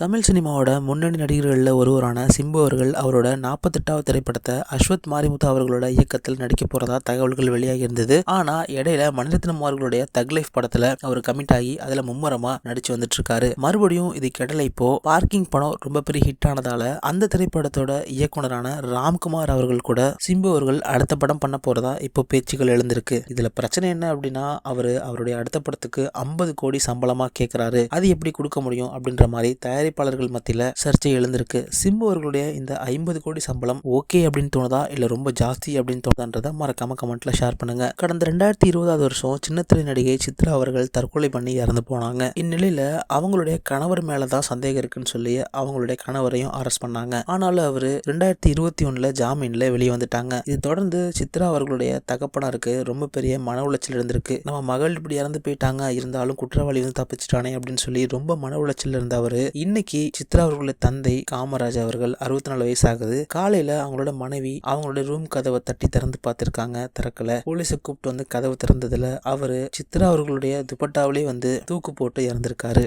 தமிழ் சினிமாவோட முன்னணி நடிகர்களில் ஒருவரான சிம்பு அவர்கள் அவரோட நாற்பத்தெட்டாவது திரைப்படத்தை அஸ்வத் மாரிமுத்து அவர்களோட இயக்கத்தில் நடிக்க போகிறதா தகவல்கள் வெளியாகி இருந்தது. ஆனால் இடையில மணிரத்னம் அவர்களுடைய தக் லைஃப் படத்தில் அவர் கமிட் ஆகி அதில் மும்முரமாக நடிச்சு வந்துட்டு இருக்காரு மறுபடியும் இது கெடல இப்போ பார்க்கிங் படம் ரொம்ப பெரிய ஹிட் ஆனதால அந்த திரைப்படத்தோட இயக்குனரான ராம்குமார் அவர்கள் கூட சிம்பு அவர்கள் அடுத்த படம் பண்ண போகிறதா இப்போ பேச்சுகள் எழுந்திருக்கு. இதில் பிரச்சனை என்ன அப்படின்னா அவர் அவருடைய அடுத்த படத்துக்கு ஐம்பது கோடி சம்பளமாக கேட்குறாரு அது எப்படி கொடுக்க முடியும் அப்படின்ற மாதிரி தயாரி தயாரிப்பாளர்கள் மத்தியில் சர்ச்சை எழுந்திருக்கு. சிம்பு அவர்களுடைய இந்த ஐம்பது கோடி சம்பளம் ஓகே அப்படின்னு தோணுதா? இல்லை ரொம்ப ஜாஸ்தி அப்படின்னு தோணுதான்றதை மறக்காம கமெண்ட்ல ஷேர் பண்ணுங்க. கடந்த ரெண்டாயிரத்தி இருபதாவது வருஷம் சின்னத்திரை நடிகை சித்ரா அவர்கள் தற்கொலை பண்ணி இறந்து போனாங்க. இந்நிலையில அவங்களுடைய கணவர் மேலதான் சந்தேகம் இருக்குன்னு சொல்லி அவங்களுடைய கணவரையும் அரெஸ்ட் பண்ணாங்க. ஆனாலும் அவர் ரெண்டாயிரத்தி இருபத்தி ஒன்றில் ஜாமீன்ல வெளியே வந்துட்டாங்க. இது தொடர்ந்து சித்ரா அவர்களுடைய தகப்பனருக்கு ரொம்ப பெரிய மன உளைச்சல் இருந்திருக்கு. நம்ம மகள் இப்படி இறந்து போயிட்டாங்க இருந்தாலும் குற்றவாளி வந்து தப்பிச்சிட்டானே அப்படின்னு சொல்லி ரொம்ப மன உளைச்சல் இருந்த இன்னும் இன்னைக்கு சித்ரா அவர்களுடைய தந்தை காமராஜ் அவர்கள் அறுபத்தி நாலு வயசு ஆகுது காலையில அவங்களோட மனைவி அவங்களோட ரூம் கதவை தட்டி திறந்து பார்த்திருக்காங்க. திறக்கல. போலீஸை கூப்பிட்டு வந்து கதவு திறந்ததுல அவரு சித்ரா அவர்களுடைய துப்பட்டாவிலே வந்து தூக்கு போட்டு இறந்திருக்காரு.